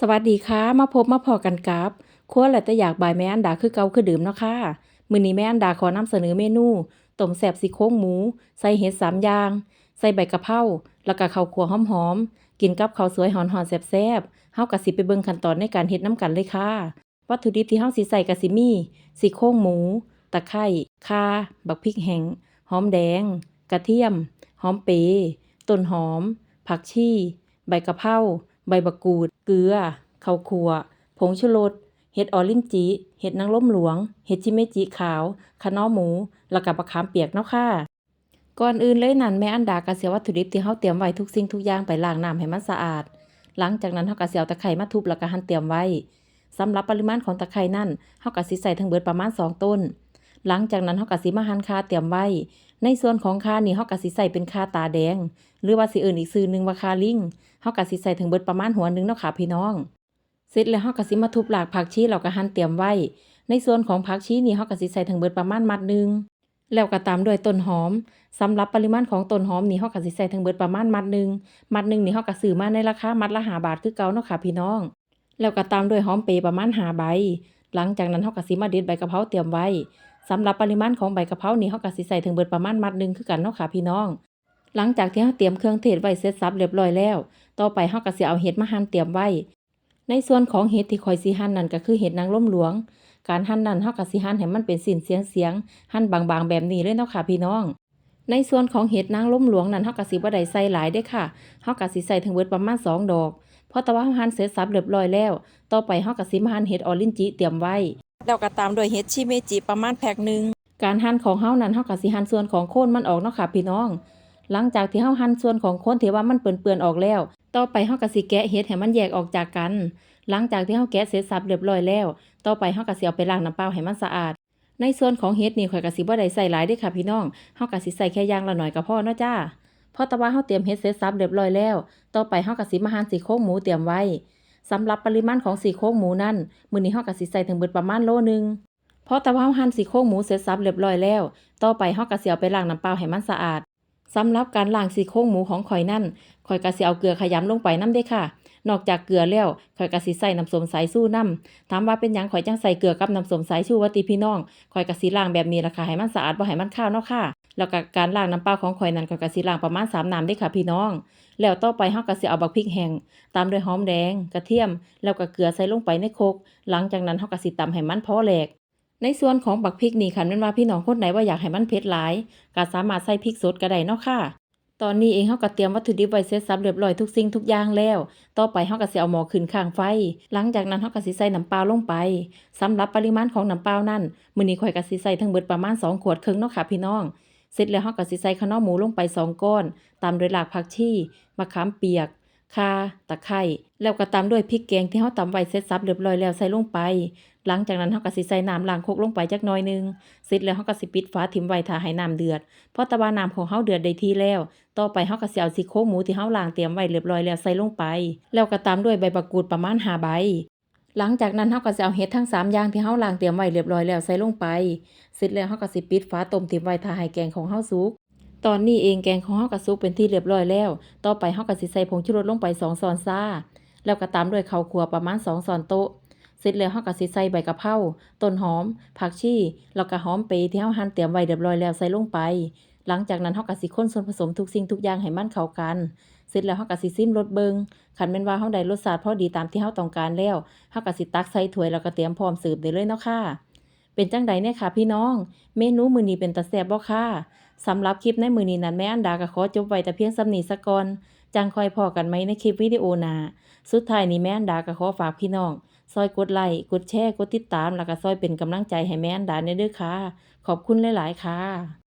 สวัสดีค่ะ มาพบมาพอกันกับครัวและแต่อยากบายแม่อันดาคือเกาคือเดิมเนาะค่ะมื้อนี้แม่อันดาขอนำเสนอเมนูต้มแซ่บซี่โครงหมู ใส่เห็ดสามอย่าง ใส่ใบกะเพราแล้วก็ข้าวคั่วหอมๆกินกับข้าวสวยหอนๆแซ่บๆเฮาก็สิไปเบิ่งขั้นตอนในการเฮ็ดนํกันเลยค่ะ วัตถุดิบที่เฮาสิใส่ก็สิมีซี่โครงหมู ตะไคร้ข่าบักพริกแห้งหอมแดง กระเทียม หอมเปรย์ต้นหอม ผักชี ใบกะเพรา ใบบักกูด เกลือข้าวคั่วผงชูรสเห็ดออรินจิเห็ดนางรมหลวง เห็ดชิเมจิขาวคะน้อหมู แล้วก็บักขามเปียกเนาะค่ะ ก่อนอื่นเลยนั่นแม่อันดาก็สิเอาวัตถุดิบที่เฮาเตรียมไว้ทุกสิ่งทุกอย่างไปล้างน้ำให้มันสะอาด หลังจากนั้นเฮาก็สิเอาตะไคร้มาทุบแล้วก็หั่นเตรียมไว้สำหรับปริมาณของตะไคร้นั่นเฮาก็สิใส่ทั้งเบิดประมาณ 2 ต้น หลังจากนั้นเฮาก็สิมาหั่นข่าเตรียมไว้ ในส่วนของข่านี่เฮาก็สิใส่เป็นข่าตาแดง หรือว่าสิเอิ้นอีกชื่อหนึงว่าข่าลิงเฮาก็สิใส่ถึงเบิดประมาณหัวหนึงเนาะค่ะพี่น้อง เสร็จแล้วเฮาก็สิมาทุบรากผักชีแล้วก็หั่นเตรียมไว้ ในส่วนของผักชีนี่เฮาก็สิใส่ถึงเบิดประมาณมัดหนึงแล้วก็ตามด้วยต้นหอมสำหรับปริมาณของต้นหอมนี่เฮาก็สิใส่ถึงเบิดประมาณมัดหนึงมัดหนึงนี่เฮาก็ซื้อมาในราคามัดละ5บาทคือเก่าเนาะค่ะพี่น้อง แล้วก็ตามด้วยหอมเปย์ประมาณ5ใบ หลังจากนั้นเฮาก็สิมาเด็ดใบกะเพราเตรียมไว้ สำหรับปริมาณของใบกะเพรานี่เฮาก็สิใส่ถึงเบิดประมาณมัดหนึงคือกันเนาะค่ะพี่น้อง หลังจากที่เฮาเตรียมเครื่องเทศไว้เสร็จสับเรียบร้อยแล้ว ต่อไปเฮาก็สิเอาเห็ดมาหั่นเตรียมไว้ ในส่วนของเห็ดที่ข้อยสิหั่นนั่นก็คือเห็ดนางรมหลวง การหั่นนั้นเฮาก็สิหั่นให้มันเป็นสิ้นเสียงๆหั่นบางๆแบบนี้เลยเนาะค่ะพี่น้อง ในส่วนของเห็ดนางรมหลวงนั้นเฮาก็สิบ่ได้ใส่หลายเด้ค่ะเฮาก็สิใส่ถึงเบิดประมาณสองดอกเพราะต่ว่าหั่นเสร็จสับเรียบร้อยแล้ว ต่อไปเฮาก็สิมาหั่นเห็ดออรินจิเตรียมไว้ แล้วก็ตามด้วยเห็ดชิเมจิประมาณแพ็คหนึงการหั่นของเฮานั้นเฮาก็สิหั่นส่วนของโคนมันออกเนาะค่ะพี่น้อง หลังจากที่เฮาหั่นส่วนของโคนที่ว่ามันเปื้อนๆออกแล้ว ต่อไปเฮาก็สิแกะเห็ดให้มันแยกออกจากกัน หลังจากที่เฮาแกะเสร็จสับเรียบร้อยแล้ว ต่อไปเฮาก็สิเอาไปล้างน้ำเปล่าให้มันสะอาด ในส่วนของเห็ดนี่ข่อยก็สิบ่ได้ใส่หลายเด้ค่ะพี่น้องเฮาก็สิใส่แค่อย่างละหน่อยก็พอเนาะจ้าพราะแต่ว่าเฮาเตรียมเห็ดเสร็จสับเรียบร้อยแล้ว ต่อไปเฮาก็สิมาหั่นซี่โครงหมูเตรียมไว้ สำหรับปริมาณของซี่โครงหมูนั่นมื้อนี้เฮาก็สิใส่ถึงเบิดประมาณโลนึงเพราะต่ว่าหั่นซี่โครงหมูเสร็จสับเรียบร้อยแล้ว ต่อไปเฮาก็สิเอาไปล้างน้ำเปล่าให้มันสะอาดสำหรับการล้างซี่โครงหมูของข่อยนั่นข่อยก็สิเอาเกลือขยำลงไปน้ำเด้ค่ะ นอกจากเกลือแล้วข่อยก็สิใส่น้ำส้มสายชูนำถามว่าเป็นหยังข่อยจังใส่เกลือกับน้ำส้มสายชูว่าติพี่น้องข่อยก็สิล้างแบบนี้ล่ะค่ะให้มันสะอาดบ่ให้มันคาวเนาะค่ะ แล้วก็การล้างน้ำเปล่าของข่อยนั่นข่อยก็สิล้างประมาณ3น้ำเด้ค่ะพี่น้อง แล้วต่อไปเฮาก็สิเอาบักพริกแห้งตามด้วยหอมแดง กระเทียม แล้วก็เกลือใส่ลงไปในโคกหลังจากนั้นเฮาก็สิตำให้มันพอแหลกในส่วนของบักพริกนี่คันแม่นว่าพี่น้องคนไหนว่าอยากให้มันเผ็ดหลายก็สามารถใส่พริกสดก็ได้เนาะค่ะ ตอนนี้เองเฮาก็เตรียมวัตถุดิบไว้เสร็จสับเรียบร้อยทุกสิ่งทุกอย่างแล้ว ต่อไปเฮาก็สิเอาหม้อขึ้นข้างไฟ หลังจากนั้นเฮาก็สิใส่น้ำเปล่าลงไปสำหรับปริมาณของน้ำเปล่านั่นมื้อนี้ข่อยก็สิใส่ทั้งเบิดประมาณ2ขวดครึ่งเนาะค่ะพี่น้อง เสร็จแล้วเฮาก็สิใส่ข้าวเนียวหมูลงไป2ก้อน ตามด้วยรากผักชีมะขามเปียกข่าตะไคร้แล้วก็ตามด้วยพริกแกงที่เฮาตำไว้เสร็จสับเรียบร้อยแล้วใส่ลงไป หลังจากนั้นเฮาก็สิใส่น้ำล้างคกลงไปจักหน่อยนึงเสร็จแล้วเฮาก็สิปิดฝาถิ่มไว้ท่าให้น้ำเดือดเพราะต่ว่าน้ำของเฮาเดือดได้ที่แล้ว ต่อไปเฮาก็สิเอาซี่โครงหมูที่เฮาล้างเตรียมไว้เรียบร้อยแล้วใส่ลงไป แล้วก็ตามด้วยใบบักกูดประมาณ5ใบ หลังจากนั้นเฮาก็สิเอาเห็ดทั้งสามอย่างที่เฮาล้างเตรียมไว้เรียบร้อยแล้วใส่ลงไป เสร็จแล้วเฮาก็สิปิดฝาต้มถิ่มไว้ทาให้แกงของเฮาสุก ตอนนี้เองแกงของเฮาก็สุกเป็นที่เรียบร้อยแล้ว ต่อไปเฮาก็สิใส่ผงชูรสลงไป2ช้อนซาแล้วก็ตามด้วยข้าวคั่วประมาณ2ช้อนโต๊ะเสร็จแล้วเฮาก็สิใส่ใบกะเพราต้นหอม ผักชีแล้วก็หอมเปรย์ที่เฮาหั่นเตรียมไว้เรียบร้อยแล้วใส่ลงไป หลังจากนั้นเฮาก็สิคนส่วนผสมทุกสิ่งทุกอย่างให้มันเข้ากัน ร็จแล้วเฮาก็สิชิมรสเบิงคันแม่นว่าเฮาได้รสชาติพอดีตามที่เฮาต้องการแล้วเฮาก็สิตักใส่ถ้วยแล้วก็เตรียมพร้อมเสิร์ฟได้เลยเนาะค่ะ เป็นจังใดเนี่ยค่ะ พี่น้อง เมนูมื้อนี้เป็นตาแซ่บบ่ค่ะสำหรับคลิปในมื้อนี้นั้นแม่อันดาก็ขอจบไว้แต่เพียงส่ำนี้ซะก่อนจังคอยพอกันใหมในคลิปวิดีโอหน้าสุดท้ายนี้แม่อันดาก็ขอฝากพี่น้อง ซอยกดไลค์กดแชร์กดติดตามแล้วก็ซอยเป็นกำลังใจให้แม่อันดาแหน่เด้อค่ะ ขอบคุณหลาย ๆ ค่ะ